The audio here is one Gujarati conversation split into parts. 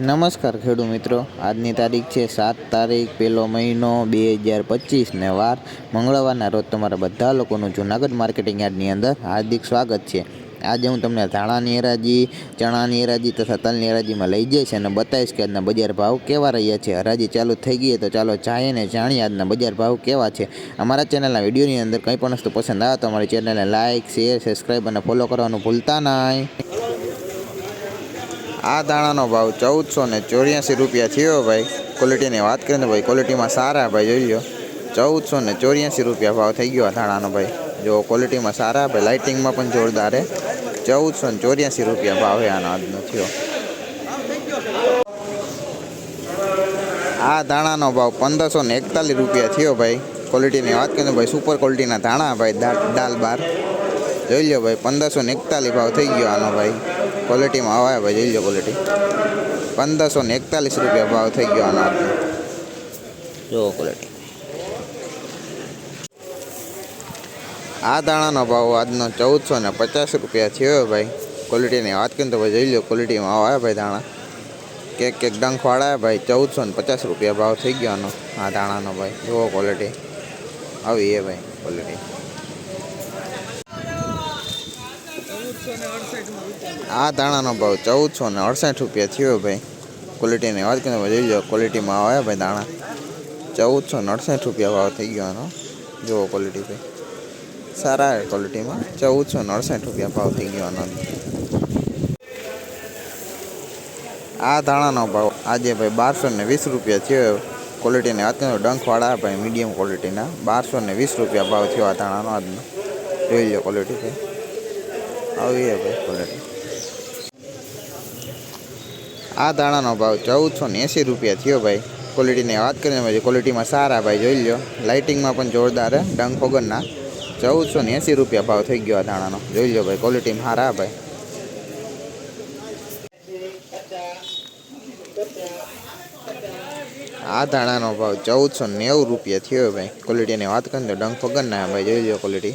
નમસ્કાર ખેડૂત મિત્રો. આજની તારીખ છે સાત તારીખ પહેલો મહિનો બે હજાર પચીસને વાર. મંગળવારના રોજ તમારા બધા લોકોનું જૂનાગઢ માર્કેટિંગ યાર્ડની અંદર હાર્દિક સ્વાગત છે. આજે હું તમને ધાણાની હરાજી, ચણાની હરાજી તથા તલની હરાજીમાં લઈ જઈશ અને બતાવીશ કે આજના બજાર ભાવ કેવા રહ્યા છે. હરાજી ચાલુ થઈ ગઈ તો ચાલો જાય ને જાણીએ આજના બજાર ભાવ કેવા છે. અમારા ચેનલના વિડીયોની અંદર કંઈ પણ વસ્તુ પસંદ આવે તો અમારી ચેનલને લાઇક શેર, સબસ્ક્રાઈબ અને ફોલો કરવાનું ભૂલતા નહીં. આ દાણાનો ભાવ ચૌદસો ને ચોર્યાસી રૂપિયા થયો ભાઈ. ક્વોલિટીની વાત કરીને ભાઈ ક્વોલિટીમાં સારા ભાઈ, જોઈ લો ચૌદસો ને ચોર્યાસી રૂપિયા ભાવ થઈ ગયો આ દાણાનો ભાઈ. જો ક્વોલિટીમાં સારા ભાઈ લાઇટિંગમાં પણ જોરદાર ચૌદસો ને ચોર્યાસી રૂપિયા ભાવ આનો આજનો થયો. આ દાણાનો ભાવ પંદરસો ને એકતાલીસ રૂપિયા થયો ભાઈ. ક્વોલિટીની વાત કરીને ભાઈ સુપર ક્વોલિટીના દાણા ભાઈ દાલ બાર. જોઈ લો ભાઈ, પંદરસો ને એકતાલીસ ભાવ થઈ ગયો આનો ભાઈ. ક્વોલિટીમાં આવે ભાઈ, જોઈ લો ક્વોલિટી પંદરસો ને એકતાલીસ રૂપિયા ભાવ થઈ ગયો આનો આજનો જુઓ ક્વોલિટી આ દાણાનો ભાવ આજનો ચૌદસો ને પચાસ રૂપિયા થયો ભાઈ. ક્વોલિટીની વાત કરીએ તો ભાઈ, જોઈ લો ક્વોલિટીમાં આવે ભાઈ દાણા. કેક કેક ડંખવાળા ભાઈ, ચૌદસો ને પચાસ રૂપિયા ભાવ થઈ ગયો આનો, આ દાણાનો ભાઈ. જુઓ ક્વોલિટી આવી એ ભાઈ ક્વોલિટી આ દાણાનો ભાવ ચૌદસો ને અડસઠ રૂપિયા થયો ભાઈ. ક્વોલિટીની વાત કરીએ જોઈ લો ક્વોલિટીમાં આવે ભાઈ દાણા. ચૌદસો ને અડસઠ રૂપિયા ભાવ થઈ ગયો એનો. જુઓ ક્વોલિટી ભાઈ. સારા ક્વોલિટીમાં ચૌદસો ને અડસઠ રૂપિયા ભાવ થઈ ગયો એનો. આ દાણાનો ભાવ આજે ભાઈ બારસો ને વીસ રૂપિયા થયો. ક્વોલિટીની વાત કરીએ ડંખવાળા ભાઈ મીડિયમ ક્વોલિટીના બારસો ને વીસ રૂપિયા ભાવ થયો આ દાણાનો આજનો. જોઈ લો ક્વોલિટી ભાઈ. આવી ભાઈ ક્વોલિટી આ દાણાનો ભાવ ચૌદસો ને એંસી રૂપિયા થયો ભાઈ. ક્વોલિટીની વાત કરીને ભાઈ ક્વોલિટીમાં સારા ભાઈ, જોઈ લો લાઇટિંગમાં પણ જોરદાર ડંખ વગરના. ચૌદસો ને એંસી રૂપિયા ભાવ થઈ ગયો આ દાણાનો. જોઈ લો ભાઈ ક્વોલિટીમાં સારા ભાઈ. આ દાણાનો ભાવ ચૌદસો નેવું રૂપિયા થયો ભાઈ. ક્વોલિટીની વાત કરીને તો ડંખ વગરના ભાઈ, જોઈ લો ક્વોલિટી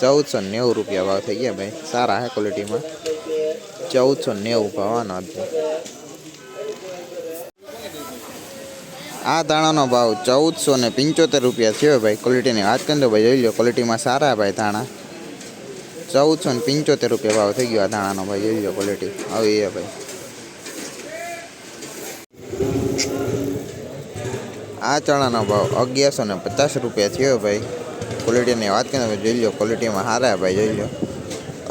ચૌદસો નેવું રૂપિયા ભાવ થઈ ગયા ભાઈ. સારા હે ક્વોલિટીમાં ચૌદસો નેવું ભાવ આનો આજનો. આ ધાણાનો ભાવ ચૌદસો ને પંચોતેર રૂપિયા થયો ભાઈ. ક્વોલિટીની વાત કરીએ તો ભાઈ જોઈ લો ક્વોલિટીમાં સારા ભાઈ દાણા ચૌદસો ને પંચોતેર રૂપિયા ભાવ થઈ ગયો આ ધાણાનો ભાઈ. જોઈ લો ક્વોલિટી આવી એ ભાઈ. આ ચણાનો ભાવ અગિયારસો ને પચાસ રૂપિયા થયો ભાઈ. ક્વોલિટીની વાત કરીએ તો ભાઈ જોઈ લો ક્વોલિટીમાં સારા ભાઈ, જોઈ લો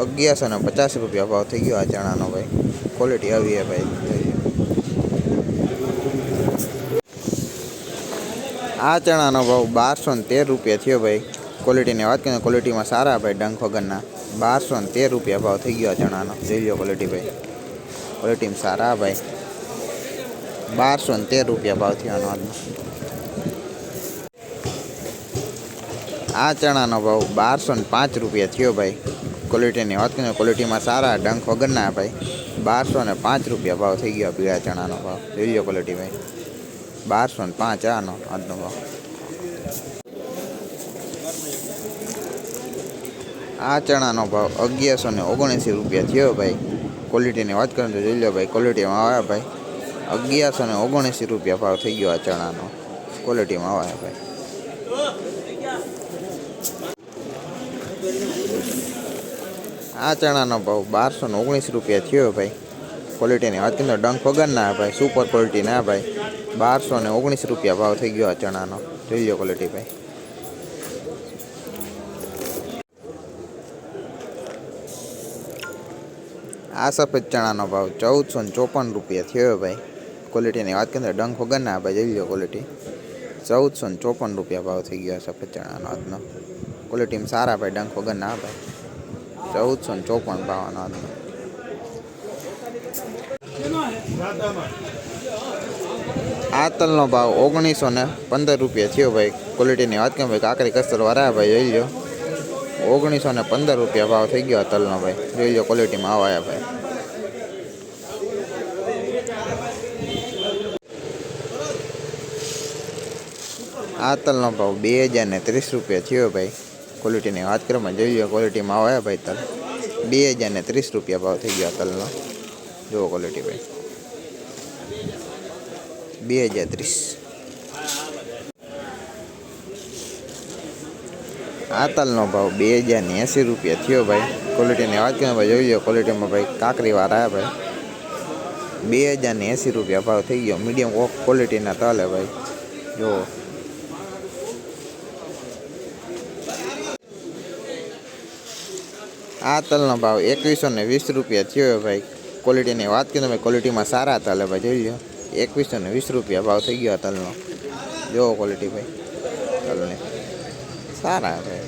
અગિયારસો ને પચાસ રૂપિયા ભાવ થઈ ગયો આ ચણાનો ભાઈ. ક્વોલિટી આવી છે ભાઈ, જોઈ લો આ ચણાનો ભાવ બારસો ને તેર રૂપિયા થયો ભાઈ. ક્વોલિટીની વાત કરીએ તો ક્વોલિટીમાં સારા ભાઈ, ડંખ વગરના. બારસો ને તેર રૂપિયા ભાવ થઈ ગયો આ ચણાનો. જોઈ લો ક્વોલિટી ભાઈ. ક્વોલિટીમાં સારા ભાઈ. બારસો ને તેર રૂપિયા ભાવ થયો આનો આજનો આ ચણાનો ભાવ બારસો ને પાંચ રૂપિયા થયો ભાઈ. ક્વોલિટીની વાત કરીએ ક્વોલિટીમાં સારા ડંખ વગરના ભાઈ. બારસો ને પાંચ રૂપિયા ભાવ થઈ ગયો પીળા ચણાનો ભાવ. જોઈ લો ક્વોલિટી ભાઈ. બારસો ને પાંચ આનો આજનો ભાવ. આ ચણાનો ભાવ અગિયારસો ને ઓગણએંસી રૂપિયા થયો ભાઈ. ક્વોલિટીની વાત કરીએ તો જોઈ લો ભાઈ ક્વોલિટીમાં આવ્યા ભાઈ. અગિયારસો ને ઓગણએંસી રૂપિયા ભાવ થઈ ગયો આ ચણાનો. ક્વોલિટીમાં આવ્યા ભાઈ. આ ચણાનો ભાવ બારસો ને ઓગણીસ રૂપિયા થયો ભાઈ. ક્વોલિટીની વાત કરીએ ડંખ વગરના ભાઈ સુપર ક્વોલિટી ના ભાઈ. બારસો ને ઓગણીસ રૂપિયા ભાવ થઈ ગયો આ ચણાનો. જોઈ લો ક્વોલિટી ભાઈ. આ સફેદ ચણાનો ભાવ ચૌદસો ને ચોપન રૂપિયા થયો ભાઈ. ક્વોલિટીની વાત કરીએ ડંખ વગરના ભાઈ, જોઈ લો ક્વોલિટી ચૌદસો ને ચોપન રૂપિયા ભાવ થઈ ગયો સફેદ ચણાનો આજનો. ક્વોલિટીમાં સારા ભાઈ, ડંખ વગરના ભાઈ. ચૌદસો ચોપન ભાવનો આજનો આ તલનો ભાવ ઓગણીસો ને પંદર રૂપિયા થયો ભાઈ. ક્વોલિટીની વાત કેમ ભાઈ કાકરી કસ્તર વાળા ભાઈ, જોઈ લો ઓગણીસો ને પંદર રૂપિયા ભાવ થઈ ગયો તલનો ભાઈ. જોઈ લો ક્વોલિટીમાં આવાયા ભાઈ. આ તલનો ભાવ બે હજાર ને ત્રીસ રૂપિયા થયો ભાઈ. ક્વોલિટીની વાત કરવામાં જોઈ લો ક્વોલિટીમાં આવ્યા ભાઈ તલ. બે હજાર ને ત્રીસ રૂપિયા ભાવ થઈ ગયો આ તલનો. જુઓ ક્વોલિટી ભાઈ. બે હજાર ત્રીસ. આ તલનો ભાવ બે હજાર ને એંસી રૂપિયા થયો ભાઈ. ક્વોલિટીની વાત કરીએ ભાઈ જોઈ લો ક્વોલિટીમાં ભાઈ કાકરીવાળા હે ભાઈ. બે હજાર ને એંસી રૂપિયા ભાવ થઈ ગયો. મીડિયમ ક્વોલિટીના તલ હે ભાઈ. જુઓ. આ તલનો ભાવ એકવીસો ને વીસ રૂપિયા થયો ભાઈ. ક્વોલિટીની વાત કરીએ તમે ક્વોલિટીમાં સારા તલ ભાઈ, જોઈ લો એકવીસો ને વીસ રૂપિયા ભાવ થઈ ગયો તલનો. જોવો ક્વોલિટી ભાઈ, તલની. સારા ભાઈ.